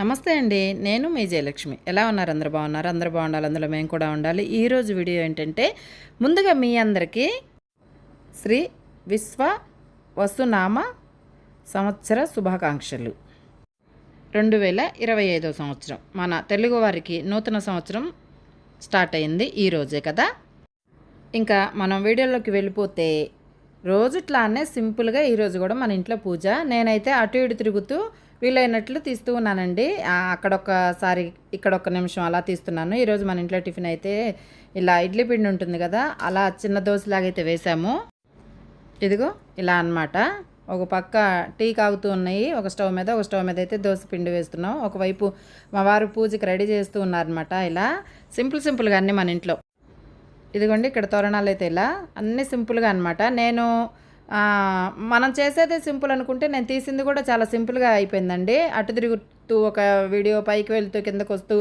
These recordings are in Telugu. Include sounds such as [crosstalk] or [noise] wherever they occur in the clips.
నమస్తే అండి నేను మీ జయలక్ష్మి. ఎలా ఉన్నారు? అందరు బాగున్నారు? అందరు బాగుండాలి. అందులో మేము కూడా ఉండాలి. ఈరోజు వీడియో ఏంటంటే ముందుగా మీ అందరికీ శ్రీ విశ్వ వసునామ సంవత్సర శుభాకాంక్షలు. రెండు వేల ఇరవై ఐదో సంవత్సరం. మన తెలుగువారికి నూతన సంవత్సరం స్టార్ట్ అయింది ఈ రోజే కదా. ఇంకా మనం వీడియోలోకి వెళ్ళిపోతే రోజు ఇట్లానే సింపుల్గా ఈరోజు కూడా మన ఇంట్లో పూజ. నేనైతే అటు ఇటు తిరుగుతూ వీలైనట్లు తీస్తూ ఉన్నానండి. అక్కడొకసారి అక్కడొక్కసారి ఇక్కడ ఒక నిమిషం అలా తీస్తున్నాను. ఈరోజు మన ఇంట్లో టిఫిన్ అయితే ఇలా ఇడ్లీ పిండి ఉంటుంది కదా అలా చిన్న దోశలాగైతే వేసాము. ఇదిగో ఇలా అన్నమాట. ఒక పక్క టీ కాగుతూ ఉన్నాయి ఒక స్టవ్ మీద ఒక స్టవ్ మీద అయితే దోశ పిండి వేస్తున్నాం. ఒకవైపు మా వారు పూజకి రెడీ చేస్తూ ఉన్నారనమాట ఇలా. సింపుల్ సింపుల్గా అన్నీ మన ఇంట్లో. ఇదిగోండి ఇక్కడ తోరణాలు అయితే ఇలా అన్నీ సింపుల్గా అనమాట నేను మనం చేసేది సింపుల్ అనుకుంటే నేను తీసింది కూడా చాలా సింపుల్గా అయిపోయిందండి. అటు తిరుగుతూ ఒక వీడియో పైకి వెళ్తూ కిందకు వస్తూ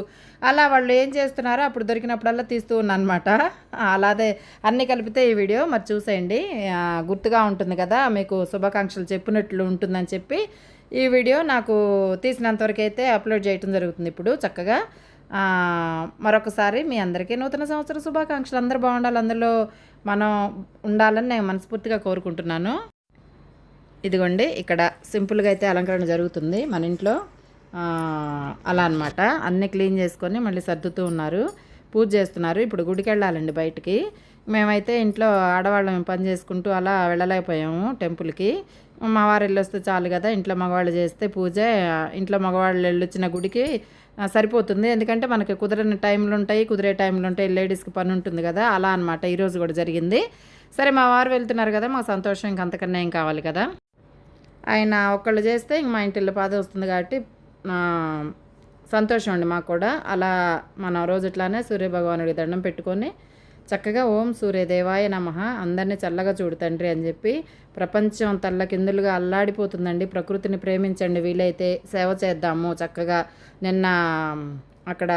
అలా వాళ్ళు ఏం చేస్తున్నారో అప్పుడు దొరికినప్పుడల్లా తీస్తూ ఉన్నాను అనమాట అలాగే అన్నీ కలిపితే ఈ వీడియో మరి చూసేయండి. గుర్తుగా ఉంటుంది కదా మీకు శుభాకాంక్షలు చెప్పినట్లు ఉంటుందని చెప్పి ఈ వీడియో నాకు తీసినంతవరకు అయితే అప్లోడ్ చేయడం జరుగుతుంది ఇప్పుడు చక్కగా. మరొకసారి మీ అందరికీ నూతన సంవత్సర శుభాకాంక్షలు. అందరూ బాగుండాలి. అందులో మనం ఉండాలని నేను మనస్ఫూర్తిగా కోరుకుంటున్నాను. ఇదిగోండి ఇక్కడ సింపుల్గా అయితే అలంకరణ జరుగుతుంది మన ఇంట్లో. అలా అన్నమాట. అన్నీ క్లీన్ చేసుకొని మళ్ళీ సర్దుతూ ఉన్నారు. పూజ చేస్తున్నారు. ఇప్పుడు గుడికి వెళ్ళాలండి బయటికి. మేమైతే ఇంట్లో ఆడవాళ్ళం పని చేసుకుంటూ అలా వెళ్ళలేకపోయాము టెంపుల్కి. మా వారు వెళ్ళొస్తే చాలు కదా ఇంట్లో మగవాళ్ళు చేస్తే పూజ. ఇంట్లో మగవాళ్ళు వెళ్ళొచ్చిన గుడికి సరిపోతుంది. ఎందుకంటే మనకి కుదరని టైంలు ఉంటాయి కుదిరే టైంలు ఉంటాయి లేడీస్కి పని ఉంటుంది కదా అలా అనమాట ఈరోజు కూడా జరిగింది. సరే మా వారు వెళ్తున్నారు కదా మా సంతోషం ఇంక అంతకన్నా ఏం కావాలి కదా. ఆయన ఒక్కళ్ళు చేస్తే ఇంక మా ఇంటిల్లో పాద వస్తుంది కాబట్టి సంతోషం అండి మాకు కూడా. అలా మన రోజు ఇట్లానే సూర్యభగవానుడికి దండం పెట్టుకొని చక్కగా ఓం సూర్యదేవాయ నమ అందరిని చల్లగా చూడు తండ్రి అని చెప్పి ప్రపంచం తల్లకిందులుగా అల్లాడిపోతుందండి. ప్రకృతిని ప్రేమించండి వీలైతే సేవ చేద్దాము చక్కగా. నిన్న అక్కడ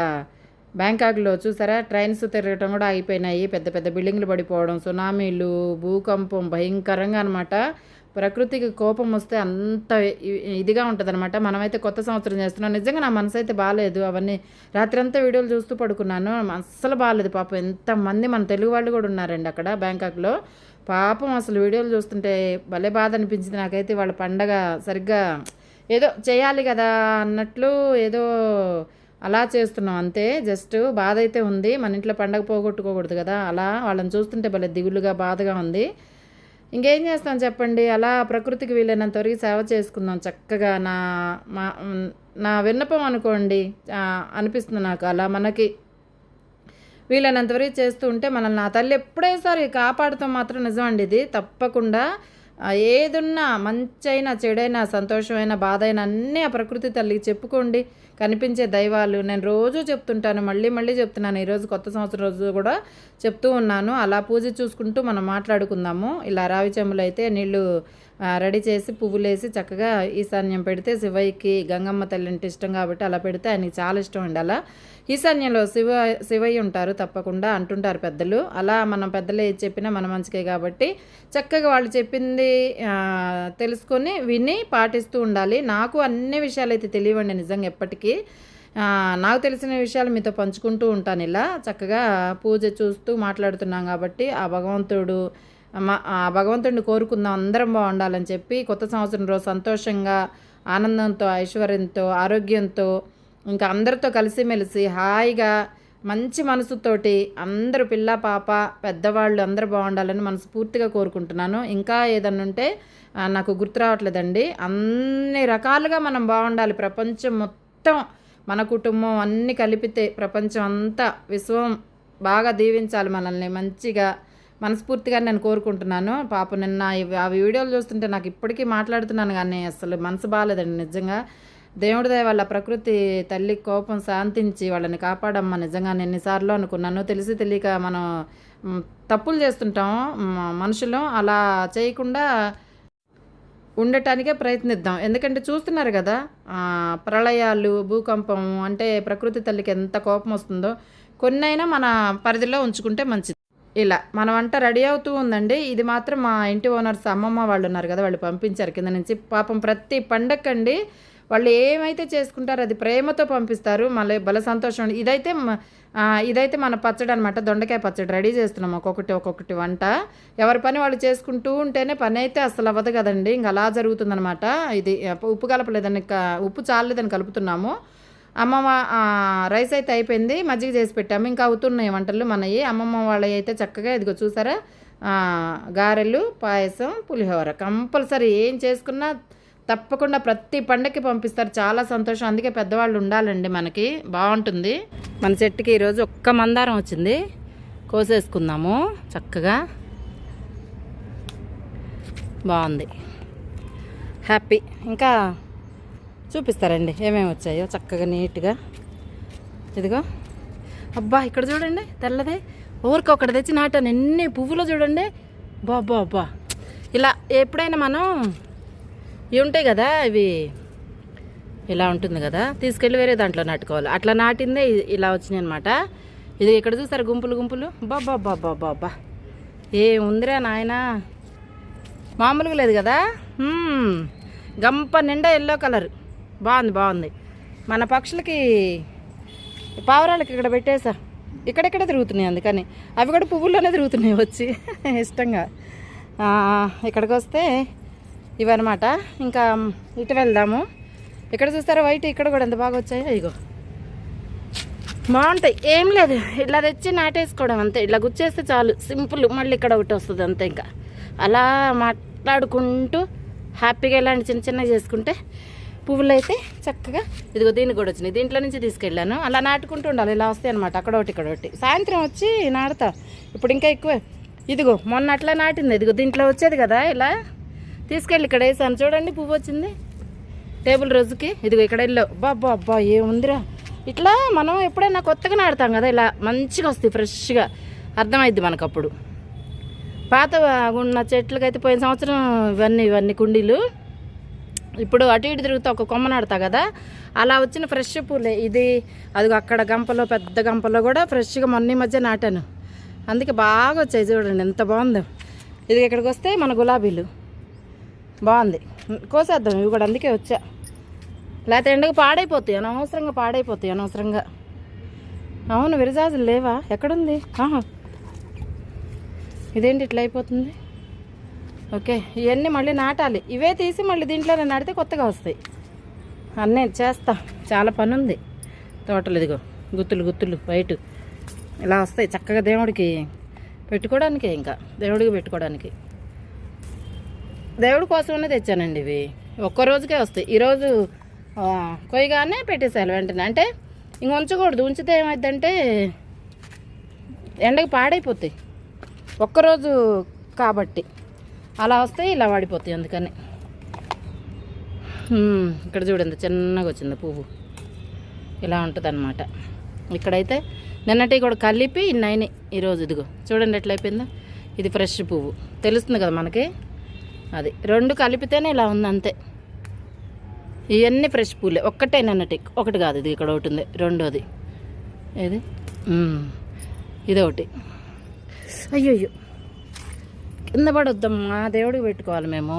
బ్యాంకాక్లో చూసారా? ట్రైన్స్ తిరగటం కూడా అయిపోయినాయి పెద్ద పెద్ద బిల్డింగ్లు పడిపోవడం సునామీలు భూకంపం భయంకరంగా అనమాట ప్రకృతికి కోపం వస్తే అంత ఇదిగా ఉంటుంది అనమాట మనమైతే కొత్త సంవత్సరం చేస్తున్నాం. నిజంగా నా మనసు అయితే బాగాలేదు అవన్నీ రాత్రంతా వీడియోలు చూస్తూ పడుకున్నాను. అస్సలు బాగాలేదు పాపం. ఎంతమంది మన తెలుగు వాళ్ళు కూడా ఉన్నారండి అక్కడ బ్యాంకాక్లో. పాపం అసలు వీడియోలు చూస్తుంటే భలే బాధ అనిపించింది నాకైతే. వాళ్ళ పండగ సరిగ్గా ఏదో చేయాలి కదా అన్నట్లు ఏదో అలా చేస్తున్నాం అంతే. జస్ట్ బాధ అయితే ఉంది. మన ఇంట్లో పండగ పోగొట్టుకోకూడదు కదా. అలా వాళ్ళని చూస్తుంటే భలే దిగులుగా బాధగా ఉంది. ఇంకేం చేస్తాం చెప్పండి? అలా ప్రకృతికి వీలైనంత వరకు సేవ చేసుకుందాం. చక్కగా నా మా నా విన్నపం అనుకోండి. అనిపిస్తుంది నాకు అలా మనకి. వీలైనంత వరకు చేస్తూ ఉంటే మనల్ని నా తల్లి ఎప్పుడేసారి కాపాడుతాం మాత్రం నిజం అండి ఇది. తప్పకుండా ఏదున్నా మంచైనా చెడైనా సంతోషమైన బాధ అయినా అన్నీ ఆ ప్రకృతి తల్లికి చెప్పుకోండి. కనిపించే దైవాలు. నేను రోజు చెప్తుంటాను మళ్ళీ మళ్ళీ చెప్తున్నాను. ఈరోజు కొత్త సంవత్సరం రోజు కూడా చెప్తూ ఉన్నాను. అలా పూజ చూసుకుంటూ మనం మాట్లాడుకుందాము. ఇలా రావి చెంబులు అయితే నీళ్ళు రెడీ చేసి పువ్వులు వేసి చక్కగా ఈశాన్యం పెడితే శివయ్యకి గంగమ్మ తల్లి అంటే ఇష్టం కాబట్టి అలా పెడితే ఆయనకి చాలా ఇష్టం అండి అలా. ఈశాన్యంలో శివ శివయ్య ఉంటారు తప్పకుండా అంటుంటారు పెద్దలు. అలా మనం పెద్దలే చెప్పినా మన మంచికే కాబట్టి చక్కగా వాళ్ళు చెప్పింది తెలుసుకొని విని పాటిస్తూ ఉండాలి. నాకు అన్ని విషయాలు అయితే తెలియవండి నిజంగా ఎప్పటికీ. ఆ, నాకు తెలిసిన విషయాలు మీతో పంచుకుంటూ ఉంటాను ఇలా. చక్కగా పూజ చూస్తూ మాట్లాడుతున్నాం కాబట్టి ఆ భగవంతుడు ఆ భగవంతుడిని కోరుకుందాం. అందరం బాగుండాలని చెప్పి కొత్త సంవత్సరం రోజు సంతోషంగా ఆనందంతో ఐశ్వర్యంతో ఆరోగ్యంతో ఇంకా అందరితో కలిసిమెలిసి హాయిగా మంచి మనసుతోటి అందరూ పిల్ల పాప పెద్దవాళ్ళు అందరూ బాగుండాలని మనస్ఫూర్తిగా కోరుకుంటున్నాను. ఇంకా ఏదన్నా ఉంటే నాకు గుర్తు రావట్లేదండి. అన్ని రకాలుగా మనం బాగుండాలి. ప్రపంచం మొత్తం మొత్తం మన కుటుంబం అన్నీ కలిపితే ప్రపంచం అంతా విశ్వం బాగా దీవించాలి మనల్ని మంచిగా మనస్ఫూర్తిగా నేను కోరుకుంటున్నాను. పాప నిన్న ఆ వీడియోలు చూస్తుంటే నాకు ఇప్పటికీ మాట్లాడుతున్నాను కానీ అసలు మనసు బాగాలేదండి నిజంగా. దేవుడి దయ వల్ల ప్రకృతి తల్లి కోపం శాంతించి వాళ్ళని కాపాడమ్మ నిజంగా నేను ఎన్నిసార్లు అనుకున్నాను. తెలిసి తెలియక మనం తప్పులు చేస్తుంటాం మనుషులు అలా చేయకుండా ఉండటానికే ప్రయత్నిద్దాం. ఎందుకంటే చూస్తున్నారు కదా ప్రళయాలు భూకంపం అంటే ప్రకృతి తల్లికి ఎంత కోపం వస్తుందో కొన్నైనా మన పరిధిలో ఉంచుకుంటే మంచిది. ఇలా మన వంట రెడీ అవుతూ ఉందండి. ఇది మాత్రం మా ఇంటి ఓనర్స్ అమ్మమ్మ వాళ్ళు ఉన్నారు కదా వాళ్ళు పంపించారు. కింద నుంచి పాపం ప్రతి పండక్కండి వాళ్ళు ఏమైతే చేసుకుంటారో అది ప్రేమతో పంపిస్తారు. మళ్ళీ బల సంతోషం. ఇదైతే ఇదైతే మన పచ్చడి అనమాట దొండకాయ పచ్చడి రెడీ చేస్తున్నాం. ఒక్కొక్కటి ఒక్కొక్కటి వంట. ఎవరి పని వాళ్ళు చేసుకుంటూ ఉంటేనే పని అయితే అసలు అవ్వదు కదండి. ఇంకా అలా జరుగుతుందనమాట ఇది ఉప్పు కలపలేదని ఉప్పు చాలలేదని కలుపుతున్నాము. అమ్మమ్మ రైస్ అయితే అయిపోయింది. మజ్జిగ చేసి పెట్టాము. ఇంకా అవుతున్నాయి వంటలు మనవి. అమ్మమ్మ వాళ్ళవి అయితే చక్కగా ఇదిగో చూసారా? గారెలు పాయసం పులిహోర. కంపల్సరీ ఏం చేసుకున్నా తప్పకుండా ప్రతి పండగకి పంపిస్తారు. చాలా సంతోషం. అందుకే పెద్దవాళ్ళు ఉండాలండి మనకి. బాగుంటుంది. మన చెట్టుకి ఈరోజు ఒక్క మందారం వచ్చింది. కోసేసుకుందాము. చక్కగా. బాగుంది. హ్యాపీ. ఇంకా చూపిస్తారండి ఏమేమి వచ్చాయో చక్కగా నీట్గా. ఇదిగో. అబ్బా ఇక్కడ చూడండి. తెల్లదే. ఊరికి ఒకటి తెచ్చి నాటాను. ఎన్ని పువ్వులు చూడండి. బాబా అబ్బా ఇలా ఎప్పుడైనా మనం ఇవి ఉంటాయి కదా ఇవి ఇలా ఉంటుంది కదా తీసుకెళ్ళి వేరే దాంట్లో నాటుకోవాలి. అట్లా నాటిందే ఇలా వచ్చినాయి అనమాట ఇది ఇక్కడ చూసారు? గుంపులు గుంపులు? బాబా బాబా బాబా ఏముందిరా ఉందిరా నాయనా? మామూలుగా లేదు కదా? గంప నిండా ఎల్లో కలర్. బాగుంది బాగుంది. మన పక్షులకి పావురాలకి ఇక్కడ పెట్టేసా. ఇక్కడెక్కడ తిరుగుతున్నాయి అందుకని. అవి కూడా పువ్వుల్లోనే తిరుగుతున్నాయి వచ్చి. [laughs] ఇష్టంగా. ఇక్కడికి వస్తే ఇవన్నమాట. ఇంకా ఇటు వెళ్దాము. ఇక్కడ చూస్తారా వైట్ ఇక్కడ కూడా ఎంత బాగా వచ్చాయో ఇగో. బాగుంటాయి. ఏం లేదు. ఇలా తెచ్చి నాటేసుకోవడం అంతే. ఇలా గుచ్చేస్తే చాలు. సింపుల్. మళ్ళీ ఇక్కడ ఒకటి వస్తుంది అంతే ఇంకా. అలా మాట్లాడుకుంటూ హ్యాపీగా ఇలాంటి చిన్న చిన్నవి చేసుకుంటే పువ్వులు అయితే చక్కగా ఇదిగో దీనికి కూడా వచ్చినాయి. దీంట్లో నుంచి తీసుకెళ్ళాను. అలా నాటుకుంటూ ఉండాలి. ఇలా వస్తాయి అనమాట అక్కడ ఒకటి ఇక్కడ ఒకటి. సాయంత్రం వచ్చి నాటుతా. ఇప్పుడు ఇంకా ఎక్కువే. ఇదిగో మొన్న అట్లా నాటింది. ఇదిగో దీంట్లో వచ్చేది కదా ఇలా. తీసుకెళ్ళి ఇక్కడ వేసాను. చూడండి పువ్వు వచ్చింది. టేబుల్ రోజుకి. ఇదిగో ఇక్కడ వెళ్ళావు బాబా అబ్బా ఏముందిరా? ఇట్లా మనం ఎప్పుడైనా కొత్తగా నాడతాం కదా ఇలా మంచిగా వస్తాయి ఫ్రెష్గా. అర్థమైద్ది మనకు అప్పుడు పాత ఉన్న చెట్లకైతే పోయిన సంవత్సరం ఇవన్నీ ఇవన్నీ కుండీలు. ఇప్పుడు అటు ఇటు తిరుగుతా ఒక కొమ్మ నాడతా కదా అలా వచ్చిన ఫ్రెష్ పూలే. ఇది అది అక్కడ గంపలో పెద్ద గంపలో కూడా ఫ్రెష్గా మొన్న ఈ మధ్య నాటాను. అందుకే బాగా వచ్చాయి చూడండి ఎంత బాగుందో. ఇది ఇక్కడికి వస్తే మన గులాబీలు. బాగుంది. కోసేద్దాం ఇవి కూడా అందుకే వచ్చా. లేకపోతే ఎండకు పాడైపోతాయి అనవసరంగా పాడైపోతాయి అనవసరంగా. అవును విరజాజులు లేవా? ఎక్కడుంది? ఆహా. ఇదేంటి ఇట్లా అయిపోతుంది? ఓకే ఇవన్నీ మళ్ళీ నాటాలి. ఇవే తీసి మళ్ళీ దీంట్లోనే నాటితే కొత్తగా వస్తాయి. అన్నీ చేస్తా. చాలా పని ఉంది తోటలు ఇదిగో గుత్తులు గుత్తులు బయట ఇలా వస్తాయి చక్కగా దేవుడికి పెట్టుకోవడానికే ఇంకా. దేవుడికి పెట్టుకోవడానికి. దేవుడి కోసమనే తెచ్చానండి ఇవి. ఒక్క రోజుకే వస్తాయి. ఈరోజు కొయ్యగానే పెట్టేసాను వెంటనే. అంటే ఇంక ఉంచకూడదు. ఉంచితే ఏమైందంటే ఎండకి పాడైపోతాయి. ఒక్కరోజు కాబట్టి. అలా వస్తే ఇలా వాడిపోతాయి అందుకని. ఇక్కడ చూడండి చిన్నగా వచ్చింది పువ్వు. ఇలా ఉంటుంది అనమాట ఇక్కడైతే నిన్నటి కూడా కలిపి ఇన్ని ఈరోజు ఇదిగో. చూడండి ఎట్లయిపోయిందో. ఇది ఫ్రెష్ పువ్వు. తెలుస్తుంది కదా మనకి? అది రెండు కలిపితేనే ఇలా ఉంది అంతే. ఇవన్నీ ఫ్రెష్ పూలే. ఒక్కటేనన్నట్టు ఒకటి కాదు ఇది ఇక్కడ ఒకటి ఉంది. రెండోది. ఏది? ఇదొకటి. ఇది అయ్యో కింద పడొద్దమ్మా. దేవుడికి పెట్టుకోవాలి మేము.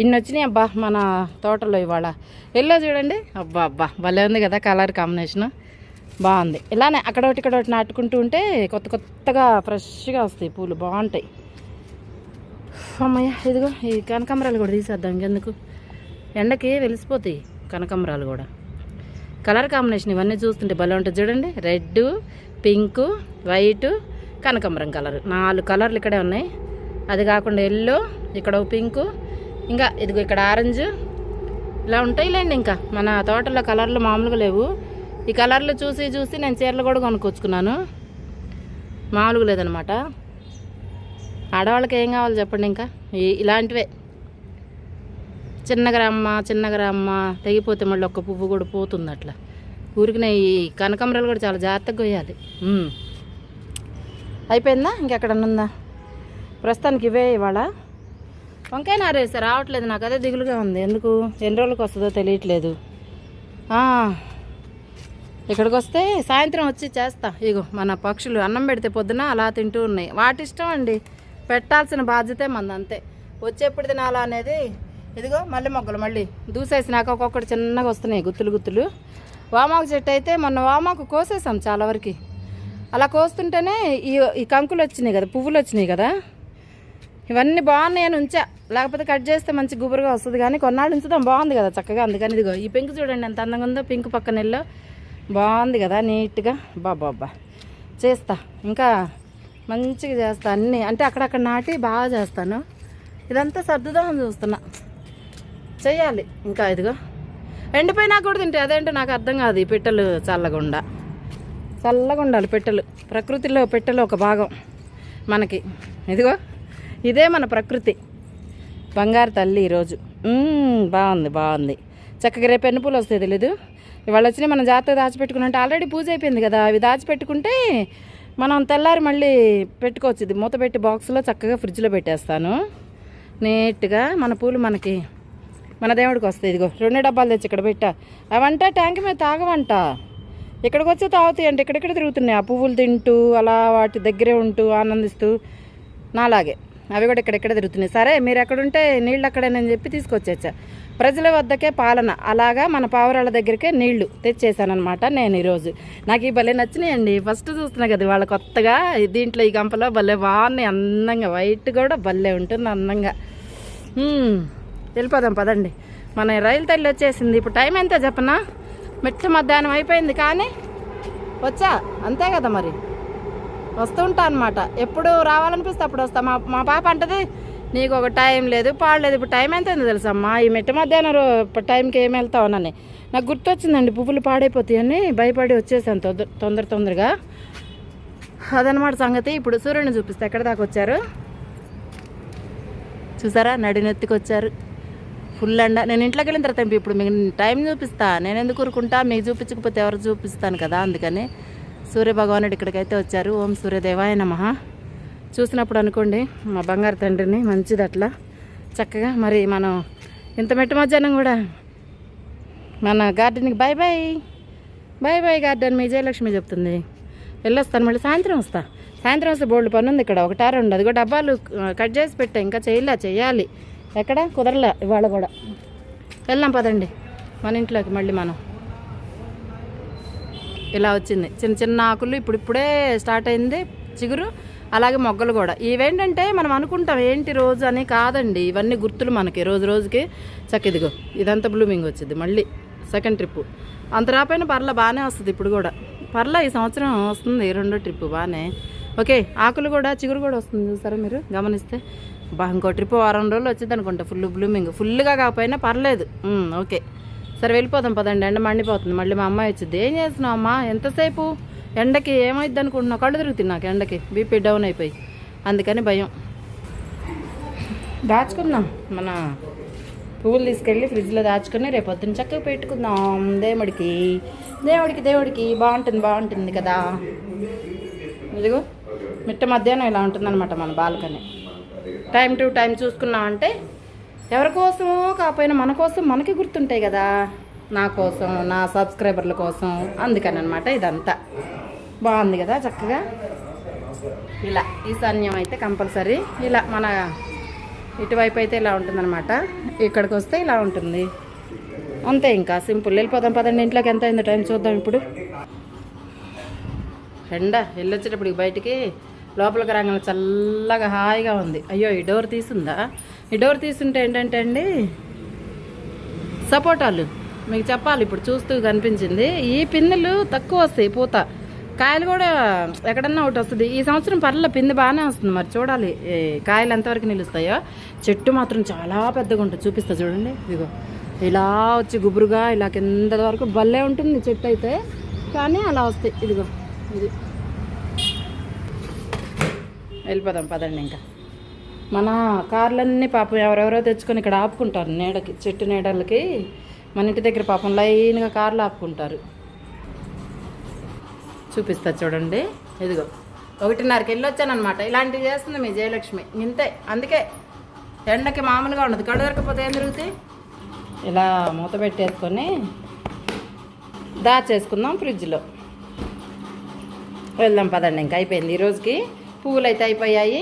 ఇన్ని వచ్చినాయి అబ్బా మన తోటలో ఇవాళ. ఎల్లో చూడండి. అబ్బా అబ్బా. భలే ఉంది కదా కలర్ కాంబినేషన్. బాగుంది. ఇలానే అక్కడ ఒకటి ఇక్కడ ఒకటి నాటుకుంటూ ఉంటే కొత్త కొత్తగా ఫ్రెష్గా వస్తాయి పూలు. బాగుంటాయి. అమ్మయ్య ఇదిగో ఈ కనకాంబరాలు కూడా తీసేద్దాం. ఇంకెందుకు? ఎండకి వెలిసిపోతాయి కనకాంబరాలు కూడా. కలర్ కాంబినేషన్ ఇవన్నీ చూస్తుంటే భలే ఉంటుంది చూడండి. రెడ్ పింక్ వైట్ కనకాంబరం కలర్ నాలుగు కలర్లు ఇక్కడే ఉన్నాయి. అది కాకుండా ఎల్లో ఇక్కడ ఒక పింకు ఇంకా ఇదిగో ఇక్కడ ఆరెంజ్ ఇలా ఉంటాయిలేండి ఇంకా. మన తోటలో కలర్లు మామూలుగా లేవు. ఈ కలర్లు చూసి చూసి నేను చీరలు కూడా కొనుక్కొచ్చుకున్నాను. మామూలుగా లేదనమాట ఆడవాళ్ళకి ఏం కావాలి చెప్పండి ఇంకా? ఇలాంటివే. చిన్నగా చిన్నగరమ్మ చిన్నగా తెగిపోతే మళ్ళీ ఒక్క పువ్వు కూడా పోతుంది అట్లా. ఊరికిన ఈ కనకాంబరాలు కూడా చాలా జాగ్రత్తగా కొయ్యాలి. అయిపోయిందా? ఇంకెక్కడన్నా ఉందా? ప్రస్తుతానికి ఇవే ఇవాళ. వంకాయ నారేసా రావట్లేదు నాకు అదే దిగులుగా ఉంది. ఎందుకు? ఎన్ని రోజులకు వస్తుందో తెలియట్లేదు. ఇక్కడికి వస్తే సాయంత్రం వచ్చి చేస్తా. ఇగో మన పక్షులు అన్నం పెడితే పొద్దున అలా తింటూ ఉన్నాయి. వాటి ఇష్టం అండి. పెట్టాల్సిన బాధ్యతే మందంతే. వచ్చేప్పుడు తినాలా అనేది ఇదిగో మళ్ళీ మొగ్గలు మళ్ళీ దూసేసినాక ఒక్కొక్కటి చిన్నగా వస్తున్నాయి గుత్తులు గుత్తులు. వామాకు చెట్టు అయితే మొన్న వామాకు కోసేసాం చాలా వరకు. అలా కోస్తుంటేనే ఈ ఈ కంకులు వచ్చినాయి కదా పువ్వులు వచ్చినాయి కదా. ఇవన్నీ బాగున్నాయి అని ఉంచా. లేకపోతే కట్ చేస్తే మంచి గుబురుగా వస్తుంది కానీ కొన్నాళ్ళు ఉంచుదాం. బాగుంది కదా చక్కగా. అందుకని ఇదిగో ఈ పింక్ చూడండి ఎంత అందంగా ఉందో. పింక్ పక్కన నెల్లో బాగుంది కదా నీట్గా. బాబా. చేస్తా. ఇంకా మంచిగా చేస్తాను అన్నీ. అంటే అక్కడక్కడ నాటి బాగా చేస్తాను. ఇదంతా సర్దుదామని చూస్తున్నా. చేయాలి ఇంకా ఇదిగో. ఎండిపోయినా కూడా తింటే అదేంటో నాకు అర్థం కాదు ఈ పిట్టలు చల్లగుండా. చల్లగా ఉండాలి పెట్టెలు. ప్రకృతిలో పెట్టెలు ఒక భాగం మనకి. ఇదిగో. ఇదే మన ప్రకృతి. బంగారు తల్లి ఈరోజు. బాగుంది బాగుంది. చక్కగా రేపు ఎన్ని పూలు వస్తాయి తెలీదు. ఇవాళ వచ్చినాయి మనం జాగ్రత్తగా దాచిపెట్టుకున్నట్టు అంటే ఆల్రెడీ పూజ అయిపోయింది కదా. అవి దాచిపెట్టుకుంటే మనం తెల్లారి మళ్ళీ పెట్టుకోవచ్చు. ఇది మూత పెట్టి బాక్స్లో చక్కగా ఫ్రిడ్జ్లో పెట్టేస్తాను. నీట్గా మన పూలు మనకి మన దేవుడికి వస్తాయి. ఇదిగో రెండు డబ్బాలు తెచ్చి ఇక్కడ పెట్టా. అవంట ట్యాంక్ మీద తాగవంట. ఇక్కడికి వచ్చి తాగుతాయంటే ఇక్కడిక్కడ తిరుగుతున్నాయి. ఆ పువ్వులు తింటూ అలా వాటి దగ్గరే ఉంటూ ఆనందిస్తూ నాలాగే. అవి కూడా ఇక్కడెక్కడ తిరుగుతున్నాయి. సరే మీరు ఎక్కడుంటే నీళ్ళు అక్కడేనని చెప్పి తీసుకొచ్చేచ్చా. ప్రజల వద్దకే పాలన. అలాగా మన పావురాల దగ్గరికే నీళ్ళు తెచ్చేసానమాట నేను ఈరోజు. నాకు ఈ భలే నచ్చినాయండి. ఫస్ట్ చూస్తున్నా కదా వాళ్ళ కొత్తగా దీంట్లో ఈ గంపలో భలే బాగున్నాయి అందంగా వైట్ కూడా భలే ఉంటుంది అందంగా. వెళ్ళిపోదాం పదండి. మన రైలు తల్లి వచ్చేసింది. ఇప్పుడు టైం ఎంత చెప్పనా? మిట్ట మధ్యాహ్నం అయిపోయింది కానీ వచ్చా? అంతే కదా మరి. వస్తుంటా అనమాట ఎప్పుడు రావాలనిపిస్తే అప్పుడు వస్తా. మా మా పాప అంటది నీకు ఒక టైం లేదు పాడలేదు. ఇప్పుడు టైం ఎంత అయిందో తెలుసమ్మా? ఈ మెట్ట మధ్యాహ్నం టైంకి ఏం వెళ్తావునని నాకు గుర్తొచ్చిందండి పువ్వులు పాడైపోతాయని భయపడి వచ్చేసాను తొందర తొందర తొందరగా. అదనమాట సంగతి. ఇప్పుడు సూర్యుని చూపిస్తే ఎక్కడ దాకా వచ్చారు? చూసారా? నడినెత్తికి వచ్చారు ఫుల్ అండ. నేను ఇంట్లోకి వెళ్ళిన తర్వాత ఇప్పుడు మీకు టైం చూపిస్తా. నేను ఎందుకు ఊరుకుంటా? మీకు చూపించకపోతే ఎవరు చూపిస్తాను కదా అందుకని. సూర్య భగవానుడు ఇక్కడికైతే వచ్చారు. ఓం సూర్యదేవాయ నమ. చూసినప్పుడు అనుకోండి మా బంగారు తండ్రిని మంచిది అట్లా చక్కగా మరి మనం ఇంత మెట్టు మధ్యాహ్నం కూడా మన గార్డెన్కి bye bye bye bye garden మీ జయలక్ష్మి చెప్తుంది. వెళ్ళొస్తాను మళ్ళీ సాయంత్రం వస్తా. సాయంత్రం వస్తే బోల్డ్ పని ఉంది ఇక్కడ. ఒకటా రెండు. అది కూడా డబ్బాలు కట్ చేసి పెట్టా. ఇంకా చేయలే చేయాలి. ఎక్కడ? కుదరలే ఇవాళ కూడా. వెళ్దాం పదండి. మన ఇంట్లోకి మళ్ళీ మనం. ఇలా వచ్చింది. చిన్న చిన్న ఆకులు ఇప్పుడు ఇప్పుడే స్టార్ట్ అయింది చిగురు అలాగే మొగ్గలు కూడా. ఇవేంటంటే మనం అనుకుంటాం ఏంటి రోజు అని కాదండి. ఇవన్నీ గుర్తులు మనకి రోజు రోజుకి. చక్కదిగో ఇదంతా బ్లూమింగ్ వచ్చింది మళ్ళీ సెకండ్ ట్రిప్. అంత రాపోయినా పర్ల బాగానే వస్తుంది ఇప్పుడు కూడా. పర్ల ఈ సంవత్సరం వస్తుంది రెండో ట్రిప్ బాగానే. ఓకే ఆకులు కూడా చిగురు కూడా వస్తుంది చూసారా మీరు? గమనిస్తే. బా ఇంకో ట్రిప్ వారం రోజులు వచ్చింది అనుకుంటా ఫుల్ బ్లూమింగ్. ఫుల్గా కాకపోయినా పర్లేదు. ఓకే. సరే వెళ్ళిపోదాం పదండి. ఎండ మండిపోతుంది. మళ్ళీ మా అమ్మాయి వచ్చింది. ఏం చేస్తున్నావు అమ్మా? ఎంతసేపు? ఎండకి ఏమైద్ది అనుకుంటున్నావు కళ్ళు తిరుగుతుంది నాకు ఎండకి. బీపీ డౌన్ అయిపోయి. అందుకని భయం. దాచుకుందాం. మన పువ్వులు తీసుకెళ్ళి ఫ్రిడ్జ్లో దాచుకుని రేపు పొద్దున్న చక్కగా పెట్టుకుందాం. దేవుడికి. దేవుడికి దేవుడికి. బాగుంటుంది బాగుంటుంది కదా. ఇదిగో మిట్ట మధ్యాహ్నం ఇలా ఉంటుందన్నమాట మన బాల్కనీ. టైం టు టైం చూసుకున్నామంటే ఎవరి కోసమో కాకపోయినా మన కోసం మనకి గుర్తుంటాయి కదా. నా కోసం నా సబ్స్క్రైబర్ల కోసం. అందుకని అనమాట ఇదంతా. బాగుంది కదా చక్కగా? ఇలా ఈశాన్యం అయితే కంపల్సరీ. ఇలా మన ఇటువైపు అయితే ఇలా ఉంటుందన్నమాట. ఇక్కడికి వస్తే ఇలా ఉంటుంది. అంతే ఇంకా. సింపుల్. వెళ్ళిపోదాం పదండి. ఇంట్లోకి ఎంత అయిందో టైం చూద్దాం ఇప్పుడు. ఎండ వెళ్ళొచ్చేటప్పుడు బయటికి లోపలికి రాగానే చల్లగా హాయిగా ఉంది. అయ్యో ఈ డోర్ తీసుందా? ఈ డోర్ తీసుంటే ఏంటంటే అండి సపోటాలు. మీకు చెప్పాలి ఇప్పుడు చూస్తూ కనిపించింది. ఈ పిన్నులు తక్కువ వస్తాయి పూత. కాయలు కూడా ఎక్కడన్నా ఒకటి వస్తుంది. ఈ సంవత్సరం పర్ల పిండి బాగానే వస్తుంది. మరి చూడాలి కాయలు ఎంతవరకు నిలుస్తాయో. చెట్టు మాత్రం చాలా పెద్దగా ఉంటుంది. చూపిస్తా చూడండి ఇదిగో. ఇలా వచ్చి గుబురుగా ఇలా కింద వరకు భలే ఉంటుంది చెట్టు అయితే. కానీ అలా వస్తాయి. ఇదిగో ఇది. వెళ్ళిపోదాం పదండి ఇంకా. మన కార్లన్నీ పాపం ఎవరెవరో తెచ్చుకొని ఇక్కడ ఆపుకుంటారు నీడకి చెట్టు నీడలకి. మన ఇంటి దగ్గర పాపం లైన్గా కార్లు ఆపుకుంటారు. చూపిస్తా చూడండి. ఇదిగో ఒకటిన్నరకి వెళ్ళొచ్చానమాట ఇలాంటివి చేస్తుంది మీ జయలక్ష్మి. ఇంతే అందుకే ఎండకి మామూలుగా ఉండదు. కడు దొరకపోతే ఏం జరుగుతాయి? ఇలా మూత పెట్టేసుకొని దాచేసుకుందాం ఫ్రిడ్జ్లో. వెళ్దాం పదండి ఇంకా అయిపోయింది ఈ రోజుకి. పువ్వులు అయితే అయిపోయాయి.